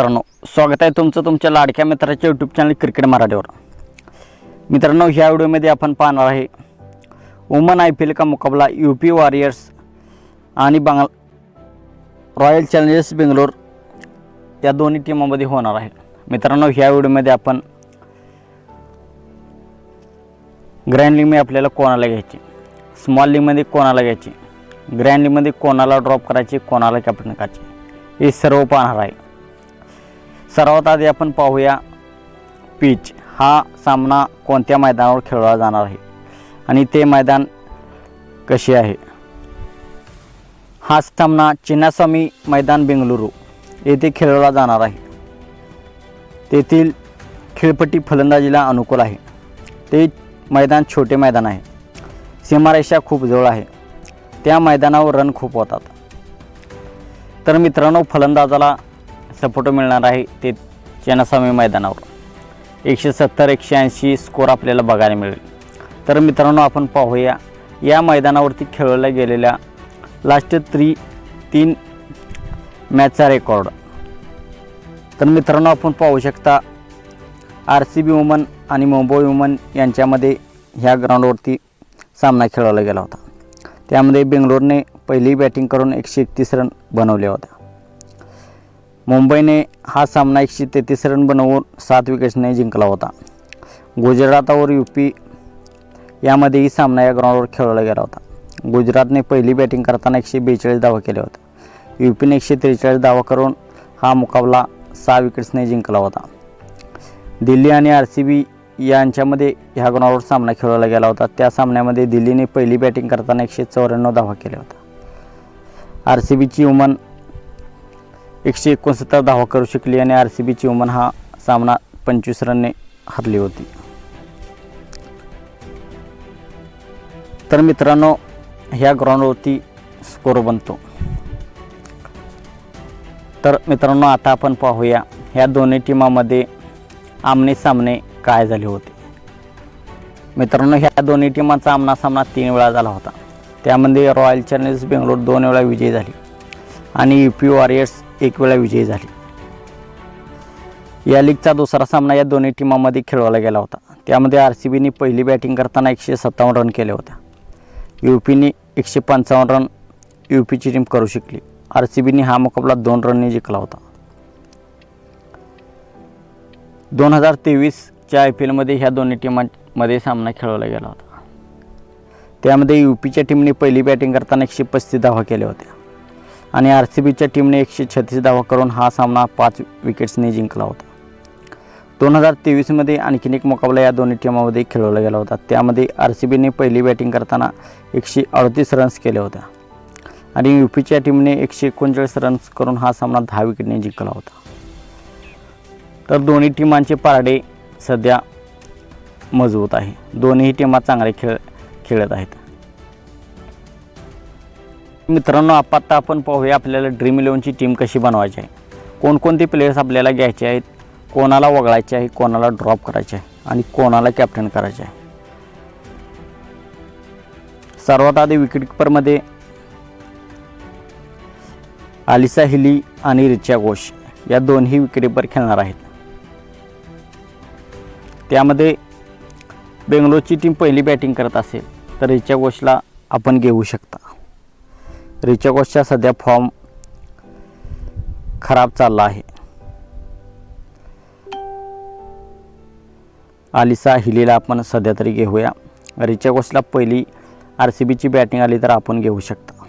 मित्रांनो स्वागत आहे तुमचं तुमच्या लाडक्या मित्राच्या यूट्यूब चॅनल क्रिकेट मराठीवर. मित्रांनो ह्या व्हिडिओमध्ये आपण पाहणार आहे वुमन आय पी एल का मुकाबला यू पी वॉरियर्स आणि बांगल रॉयल चॅलेंजर्स बेंगलोर या दोन्ही टीमामध्ये होणार आहे. मित्रांनो ह्या व्हिडिओमध्ये आपण ग्रँड लीगमध्ये आपल्याला कोणाला घ्यायची? स्मॉल लीगमध्ये कोणाला घ्यायची? ग्रँड लीगमध्ये कोणाला ड्रॉप करायची? कोणाला कॅप्टन करायची? हे सर्व पाहणार आहे. सर्वात आधी आपण पाहूया पिच हा सामना कोणत्या मैदानावर खेळला जाणार आहे? आणि ते मैदान कसे आहे? हा सामना चिन्नास्वामी मैदान बेंगलुरू येथे खेळवला जाणार आहे. तेथील खेळपट्टी फलंदाजीला अनुकूल आहे. ते मैदान छोटे मैदान आहे. सीमारेषा खूप जवळ आहे. त्या मैदानावर रन खूप होतात. तर मित्रांनो फलंदाजाला सपोर्ट मिळणार आहे ते चेनासामी मैदानावर. एकशे सत्तर एकशे ऐंशी स्कोर आपल्याला बघायला मिळेल. तर मित्रांनो आपण पाहूया या मैदानावरती खेळवल्या गेलेल्या लास्ट थ्री तीन मॅचचा रेकॉर्ड तर मित्रांनो आपण पाहू शकता आर सी बी वुमन आणि मुंबई वुमन यांच्यामध्ये ह्या ग्राउंडवरती सामना खेळवला गेला होता. त्यामध्ये बेंगलोरने पहिली बॅटिंग करून एकशे एकतीस रन बनवले होत्या मुंबईने हा सामना एकशे तेहतीस रन बनवून सात विकेट्सने जिंकला होता. गुजरातावर यू पी यामध्येही सामना या ग्राउंडवर खेळवला गेला होता. गुजरातने पहिली बॅटिंग करताना एकशे बेचाळीस धावा केल्या होत्या. यू पीने एकशे त्रेचाळीस धावा करून हा मुकाबला सहा विकेट्सने जिंकला होता. दिल्ली आणि आर सी बी यांच्यामध्ये ह्या ग्राउंडवर सामना खेळवला गेला होता. त्या सामन्यामध्ये दिल्लीने पहिली बॅटिंग करताना एकशे चौऱ्याण्णव धावा केल्या होत्या. आर सी बीची वुमन एकशे एकोणसत्तर धावा करू शकली आणि आर सी बीची वुमन हा सामना पंचवीस रनने हरली होती. तर मित्रांनो ह्या ग्राउंडवरती स्कोर बनतो. तर मित्रांनो आता आपण पाहूया ह्या दोन्ही टीमामध्ये आमने सामने काय झाले होते. मित्रांनो ह्या दोन्ही टीमांचा आमना सामना तीन वेळा झाला होता. त्यामध्ये रॉयल चॅलेंजर्स बेंगलोर दोन वेळा विजयी झाली. आणि यू पी वॉरियर्स एक वेळा विजयी झाली. या लीगचा दुसरा सामना या दोन्ही टीमामध्ये खेळवला गेला होता. त्यामध्ये आर सी बीने पहिली बॅटिंग करताना एकशे सत्तावन्न रन केले होत्या यू पीने एकशे पंचावन्न रन यू पीची टीम करू शकली. आर सी बीने हा मुकाबला दोन रनने जिंकला होता. दोन हजार तेवीसच्या आय पी एलमध्ये ह्या दोन्ही टीमांमध्ये सामना खेळवला गेला होता. त्यामध्ये यू पीच्या टीमने पहिली बॅटिंग करताना एकशे पस्तीस धावा केल्या होत्या. आणि आर सी बीच्या टीमने एकशे छत्तीस धावा करून हा सामना पाच विकेट्सने जिंकला होता. दोन हजार तेवीसमध्ये आणखीन एक मुकाबला या दोन्ही टीमामध्ये खेळवला गेला होता. त्यामध्ये आर सी बीने पहिली बॅटिंग करताना एकशे अडतीस रन्स केल्या होत्या आणि यू पीच्या टीमने एकशे एकोणचाळीस रन्स करून हा सामना दहा विकेटने जिंकला होता. तर दोन्ही टीमांचे पारडे सध्या मजबूत आहे. दोन्ही टीमा चांगले खेळ खेळत आहेत. मित्रांनो आत्ता आपण पाहूया आपल्याला ड्रीम इलेव्हनची टीम कशी बनवायची आहे. कोणकोणते प्लेयर्स आपल्याला घ्यायचे आहेत कोणाला वगळायचे आहे कोणाला ड्रॉप करायचे आहे आणि कोणाला कॅप्टन करायचे आहे. सर्वात आधी विकेटकीपरमध्ये आलिसा हिली आणि रिचा घोष या दोन्ही विकेटकीपर खेळणार आहेत. त्यामध्ये बेंगलोरची टीम पहिली बॅटिंग करत असेल तर रिचा घोषला आपण घेऊ शकता. रिचा सध्या फॉर्म खराब चालला आहे. आलिसा हिलीला आपण सध्या तरी घेऊया. रिचा पहिली आर सी बीची बॅटिंग आली तर आपण घेऊ शकता.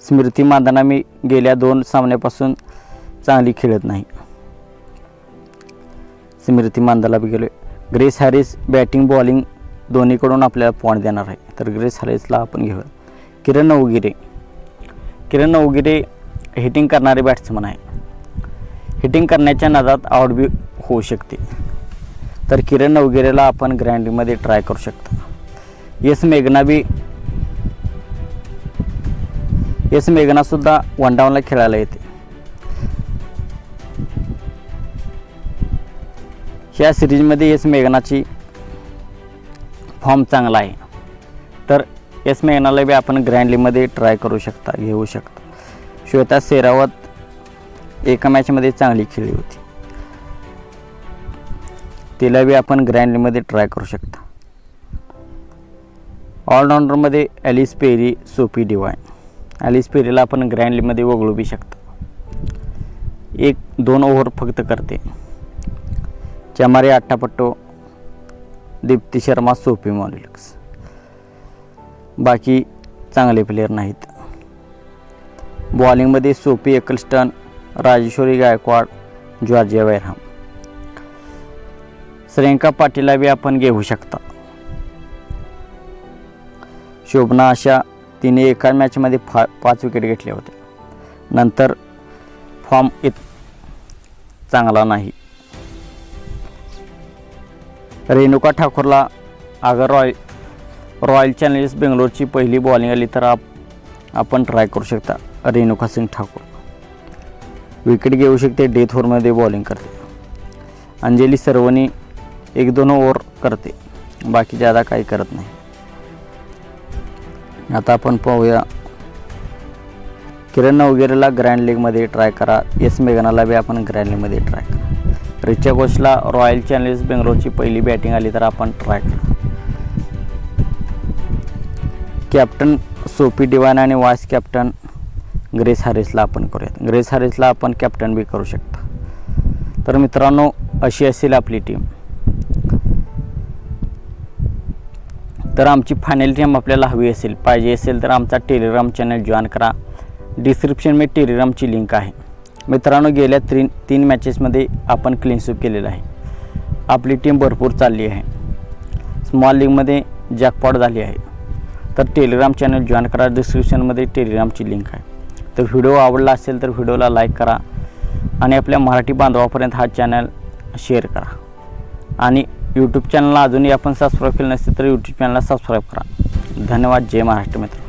स्मृती मानधना मी गेल्या दोन सामन्यापासून चांगली खेळत नाही. स्मृती मांदाला बी गेलो ग्रेस हॅरिस बॅटिंग बॉलिंग दोन्हीकडून आपल्याला पॉईंट देणार आहे. तर ग्रेस हॅरिसला आपण घेऊया. किरण उगिरे. किरण उगिरे हिटिंग करणारे बॅट्समन आहे हिटिंग करण्याच्या नादात आउट बी होऊ शकते. तर किरण उगिरेला आपण ग्रँडमध्ये ट्राय करू शकता. येस मेघना बी येस मेघनासुद्धा वन डाऊनला खेळायला येते. या सिरीजमध्ये येस मेघनाची फॉर्म चांगला आहे. एस येस मेघनाला बी आपण ग्रँडलीमध्ये ट्राय करू शकता घेऊ शकता. श्वेता सेरावत एका मॅचमध्ये चांगली खेळली होती. तिला बी आपण ग्रँडलीमध्ये ट्राय करू शकता. ऑलराऊंडरमध्ये Ellyse Perry Sophie Devine Ellyse पेरीला आपण ग्रँडलीमध्ये वगळू बी शकता. एक दोन ओव्हर फक्त करते. चमारी अट्टापट्टो दीप्ती शर्मा सोपी मॉलिक्स बाकी चांगले प्लेयर नाहीत. बॉलिंगमध्ये Sophie Ecclestone Rajeshwari Gayakwad Georgia Wareham. Shreyanka पाटीलला बी आपण घेऊ शकता. शोभना अशा तिने एका मॅचमध्ये फा पाच विकेट घेतल्या होत्या नंतर फॉर्म इत चांगला नाही. रेणुका ठाकूरला अगर रॉय रॉयल चॅलेंजर्स बेंगलोरची पहिली बॉलिंग आली तर आप आपण ट्राय करू शकता. रेणुका सिंग ठाकूर. विकेट घेऊ शकते डेथ ओव्हरमध्ये बॉलिंग करते. अंजली सर्वनी एक दोन ओव्हर करते. बाकी जादा काही करत नाही. आता आपण पाहूया. किरण वगैरेला ग्रँड लीगमध्ये ट्राय करा. एस मेघनाला बी आपण ग्रँड लीगमध्ये ट्राय करा. रिचा घोषला रॉयल चॅलेंजर्स बेंगलोरची पहिली बॅटिंग आली तर आपण ट्राय करा. कॅप्टन सोपी डिवान आणि वाईस कॅप्टन ग्रेस हॅरिसला आपण करूयात. ग्रेस हॅरिसला आपण कॅप्टन बी करू शकता. तर मित्रांनो अशी असेल आपली टीम तर आमची फायनल टीम आपल्याला हवी असेल पाहिजे असेल तर आमचा टेलिग्राम चॅनल जॉईन करा. डिस्क्रिप्शनमध्ये टेलिग्रामची लिंक आहे. मित्रांनो गेल्या तीन तीन मॅचेसमध्ये आपण क्लीन स्वीप केलेलं आहे. आपली टीम भरपूर चालली आहे. स्मॉल लीगमध्ये जॅकपॉट झाली आहे. तर टेलिग्राम चॅनल जॉईन करा. डिस्क्रिप्शनमध्ये टेलिग्रामची लिंक आहे. तर व्हिडिओ आवडला असेल तर व्हिडिओला लाईक करा. आणि आपल्या मराठी बांधवापर्यंत हा चॅनल शेअर करा. आणि यूट्यूब चॅनलला अजूनही आपण सबस्क्राईब केलं नसेल तर यूट्यूब चॅनलला सबस्क्राईब करा. धन्यवाद. जय महाराष्ट्र मित्र.